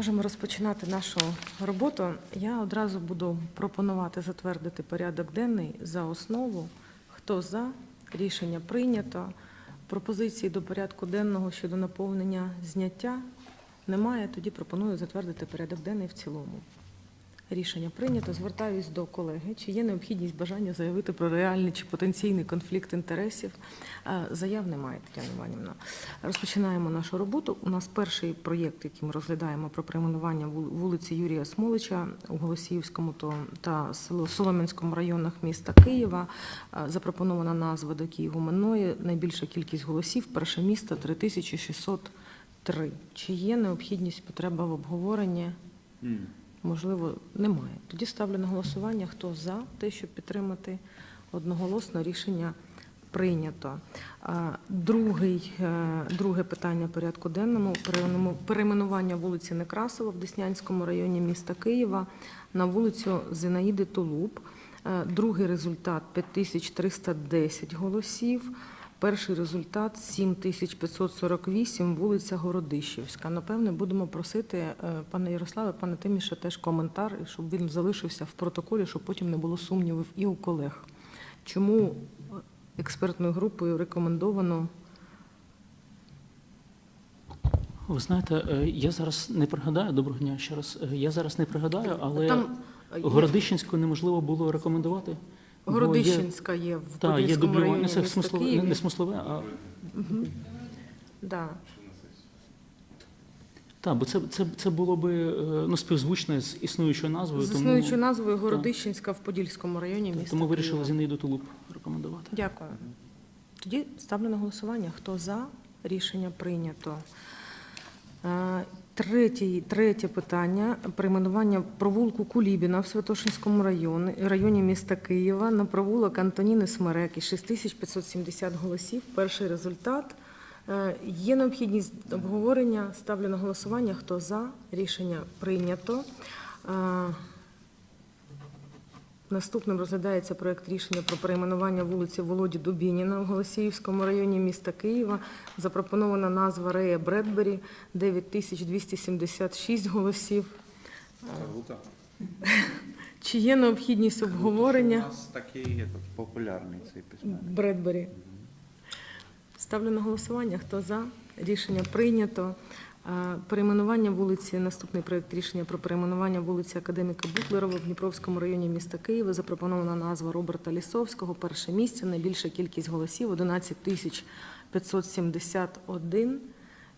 Можемо розпочинати нашу роботу. Я одразу буду пропонувати затвердити порядок денний за основу. Хто за? Рішення прийнято. Пропозиції до порядку денного щодо наповнення зняття немає. Тоді пропоную затвердити порядок денний в цілому. Рішення прийнято. Звертаюсь до колеги. Чи є необхідність бажання заявити про реальний чи потенційний конфлікт інтересів? Е, Заяв немає, Тетяна Іванівна. Розпочинаємо нашу роботу. У нас перший проєкт, який ми розглядаємо про перейменування вулиці Юрія Смолича у Голосіївському та Солом'янському районах міста Києва. Е, Запропонована назва до Києво-Минної. Найбільша кількість голосів. Перше місто 3603. Чи є необхідність потреба в обговоренні? Можливо, немає. Тоді ставлю на голосування, хто за те, щоб підтримати одноголосно рішення прийнято. Другий, е, друге питання порядку денному перейменування вулиці Некрасова в Деснянському районі міста Києва на вулицю Зинаїди Тулуб. Е, Другий результат 5310 голосів. Перший результат 7548, вулиця Городищівська. Напевне, будемо просити е, пане Ярославе, пане Тиміше, теж коментар, щоб він залишився в протоколі, щоб потім не було сумнівів і у колег. Чому експертною групою рекомендовано Ви знаєте, е, я зараз не пригадаю, доброго дня ще раз. Е, Я зараз не пригадаю, але там Городищенську неможливо було рекомендувати. Городищенська є в Та, є Подільському районі це міста смислове, не, Києві. не смислове, а Да. та, бо це, це, це було би е, ну, співзвучне з існуючою назвою, З тому, існуючою назвою Городищенська в Подільському районі міста тому вирішили Києва. Зінаїду Тулуб рекомендувати. Дякую. Тоді ставлю на голосування. Хто за? Рішення прийнято. Е, Третє, третє питання прийменування провулку Кулібіна в Святошинському районі, районі міста Києва на провулок Антоніни Смереки 6570 голосів. Перший результат. Е, Є необхідність обговорення. Ставлю на голосування. Хто за? Рішення прийнято. Наступним розглядається проект рішення про перейменування вулиці Володі Дубініна в Голосіївському районі міста Києва. Запропонована назва Рея Бредбері 9276 голосів. Круто. Чи є необхідність обговорення? У нас такий популярний цей письменник. Бредбері? Ставлю на голосування. Хто за? Рішення прийнято. Перейменування вулиці, наступний проект рішення про перейменування вулиці Академіка Бутлерова в Дніпровському районі міста Києва. Запропонована назва Роберта Лісовського. Перше місце, найбільша кількість голосів 11 тисяч 571.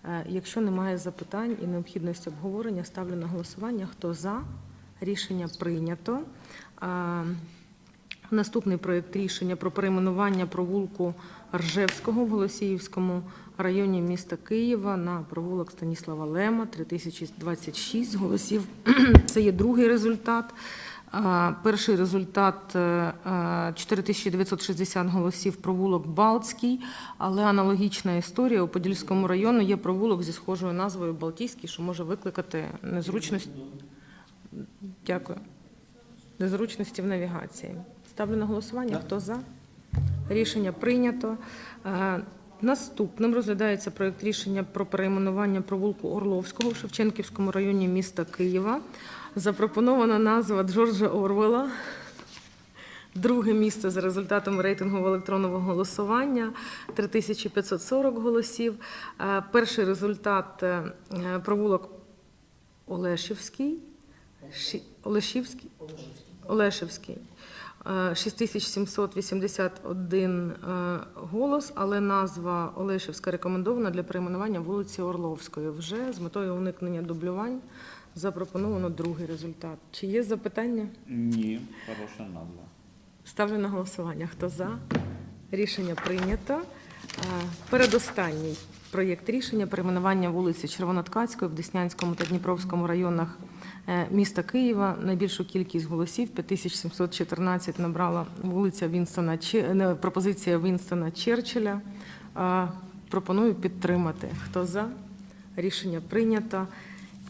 Е, Якщо немає запитань і необхідності обговорення, ставлю на голосування. Хто за? Рішення прийнято. Е, Наступний проєкт рішення про перейменування провулку Ржевського в Голосіївському районі міста Києва на провулок Станіслава Лема 3026 голосів. Це є другий результат. Перший результат е, е, 4960 голосів провулок Балтський, але аналогічна історія у Подільському районі є провулок зі схожою назвою Балтійський, що може викликати незручність. Дякую. Незручності в навігації. Ставлю на голосування. Хто за? Рішення прийнято. Наступним розглядається проект рішення про перейменування провулку Орловського в Шевченківському районі міста Києва. Запропонована назва Джорджа Орвела. Друге місце за результатами рейтингового електронного голосування 3540 голосів. Е, Перший результат е, провулок Олешівський. Ші- Олешівський? Олешівський. Е, 6781 е, голос, але назва Олешівська рекомендована для перейменування вулиці Орловської. Вже з метою уникнення дублювань запропоновано другий результат. Чи є запитання? Ні, хороша назва. Ставлю на голосування. Хто за? Рішення прийнято. Е, Передостанній проєкт рішення перейменування вулиці Червоноткацької в Деснянському та Дніпровському районах е, міста Києва. Найбільшу кількість голосів 5714 набрала вулиця Вінстона Че- пропозиція Вінстона Черчилля. Е, Пропоную підтримати. Хто за? Рішення прийнято.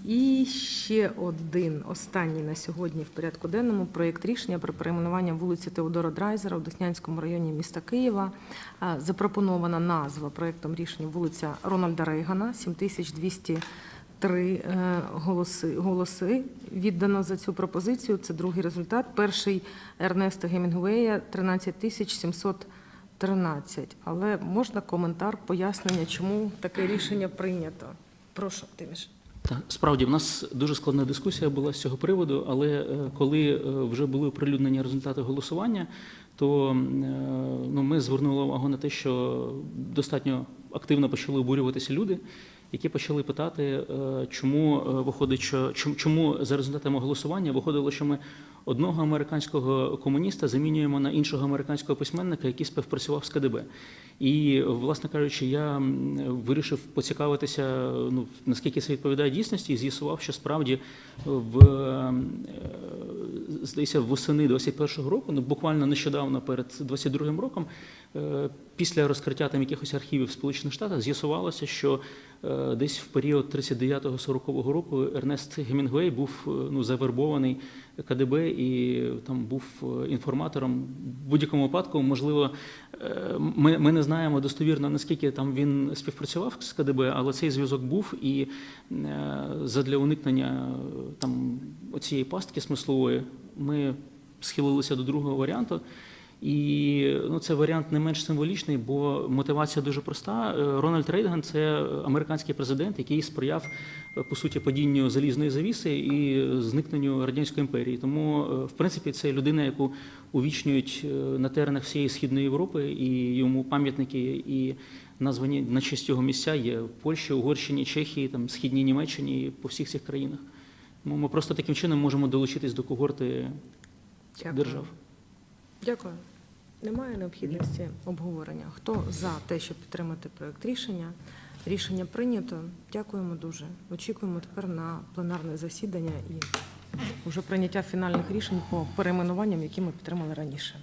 І ще один останній на сьогодні в порядку денному проєкт рішення про перейменування вулиці Теодора Драйзера у Деснянському районі міста Києва. Запропонована назва проєктом рішення вулиця Рональда Рейгана, 7200 три е, голоси, голоси віддано за цю пропозицію. Це другий результат. Перший Ернеста Гемінгуея 13 тисяч 713. Але можна коментар, пояснення, чому таке рішення прийнято? Прошу, Тиміш. Так, справді в нас дуже складна дискусія була з цього приводу, але е, коли е, вже були оприлюднені результати голосування, то е, ну, ми звернули увагу на те, що достатньо активно почали обурюватися люди, які почали питати, е, чому е, виходить, що чому- за результатами голосування виходило, що ми одного американського комуніста замінюємо на іншого американського письменника, який співпрацював з КДБ. І, власне кажучи, я вирішив поцікавитися, ну наскільки це відповідає дійсності, і з'ясував, що справді в е, здається, восени 21-го року, ну буквально нещодавно перед 22-м роком, після розкриття там якихось архівів Сполучених Штатах, з'ясувалося, що е, десь в період 39-40 року Ернест Гемінгуей був е, ну завербований КДБ і там був е, інформатором. В будь-якому випадку, можливо, е, ми, ми не знаємо достовірно, наскільки там він співпрацював з КДБ, але цей зв'язок був, і е, задля уникнення е, там оцієї пастки смислової ми схилилися до другого варіанту. І ну, це варіант не менш символічний, бо мотивація дуже проста. Е, Рональд Рейган це американський президент, який сприяв е, по суті падінню залізної завіси і зникненню радянської імперії. Тому, е, в принципі, це людина, яку увічнюють на теренах всієї східної Європи, і йому пам'ятники і названі на честь його місця є в Польщі, Угорщині, Чехії, там східній Німеччині по всіх цих країнах. Тому ми просто таким чином можемо долучитись до когорти Дякую. держав. Дякую. Немає необхідності обговорення. Хто за те, щоб підтримати проект рішення? Рішення прийнято. Дякуємо дуже. Очікуємо тепер на пленарне засідання і вже прийняття фінальних рішень по перейменуванням, які ми підтримали раніше.